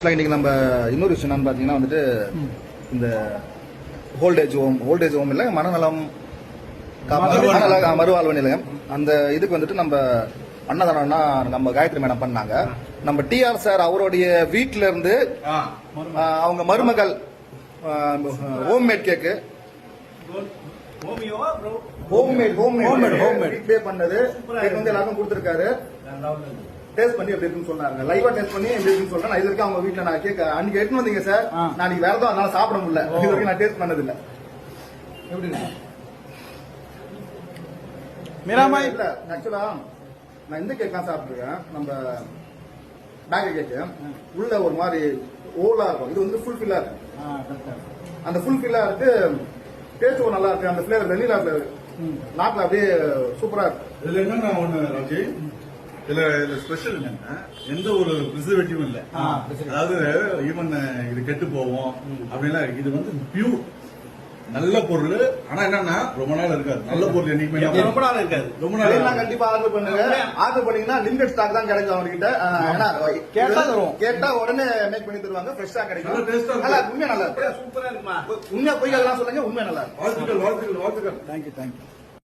இன்னைக்கு நம்ம இன்னொரு விஷயம் என்னன்னு பார்த்தீங்கன்னா வந்துட்டு இந்த ஓல்டேஜ் ஹோம் ஓல்டேஜ் ஹோம் இல்லை மனநலம் மறுவாழ்வு நிலையம். அந்த இதுக்கு வந்துட்டு நம்ம அன்னதானம்னா நம்ம காயத்ரி மேடம் பண்ணாங்க. நம்ம டிஆர் சார் அவருடைய வீட்ல இருந்து அவங்க மருமகள் homemade cake homemade homemade homemade வீட்லயே பண்ணது வந்து எல்லாருக்கும் கொடுத்துருக்காரு டேஸ்ட் பண்ணி எப்படி இருக்குன்னு சொன்னாங்க லைவா டேஸ்ட் பண்ணி எப்படி இருக்குன்னு சொல்றேன். நான் இது வரைக்கும் அவங்க வீட்ல நான் கேட்க அன்னைக்கு எடுத்துன்னு வந்தீங்க சார் நான் வேற எதுவும் அதனால சாப்பிட முடியல. இது வரைக்கும் நான் டேஸ்ட் பண்ணது இல்ல எப்படி மீராமாய். இல்ல ஆக்சுவலா நான் இந்த கேக் தான் சாப்பிட்டுருக்கேன். நம்ம பேக்கரி கேக்கு உள்ள ஒரு மாதிரி ஓலா இருக்கும். இது வந்து ஃபுல் ஃபில்லா இருக்கு அந்த ஃபுல் ஃபில்லா இருக்கு டேஸ்ட் நல்லா இருக்கு. அந்த ஃபிளேவர் வெண்ணிலா ஃபிளேவர் நாக்குல அப்படியே சூப்பரா இருக்கு. இதுல என்னன்னா ஒண்ணு ராஜி? இதுல இதுல ஸ்பெஷல் என்னன்னா எந்த ஒரு ப்ரிசர்வேட்டிவும் இல்ல. அதாவது ஈவன் இது கெட்டு போவோம் அப்படிலாம் இது வந்து பியூர் நல்ல பொருள். ஆனா என்னன்னா ரொம்ப நாள் இருக்காது. நல்ல பொருள் என்னைக்குமே ரொம்ப நாள் இருக்காது. ரொம்ப நாள் எல்லாம். கண்டிப்பா ஆர்டர் பண்ணுங்க. ஆர்டர் பண்ணீங்கன்னா லிமிடெட் ஸ்டாக் தான் கிடைக்கும் அவங்க கிட்ட ஏன்னா கேட்டா உடனே மேக் பண்ணி தருவாங்க. ஃப்ரெஷ்ஷா கிடைக்கும். நல்லா. உண்மையா நல்லா இருக்கு. சூப்பரா இருக்குமா? உண்மையா பொய் அதெல்லாம் சொல்லுங்க. உண்மையா நல்லா இருக்கு. வாழ்த்துக்கள் வாழ்த்துக்கள் வாழ்த்துக்கள். Thank you thank you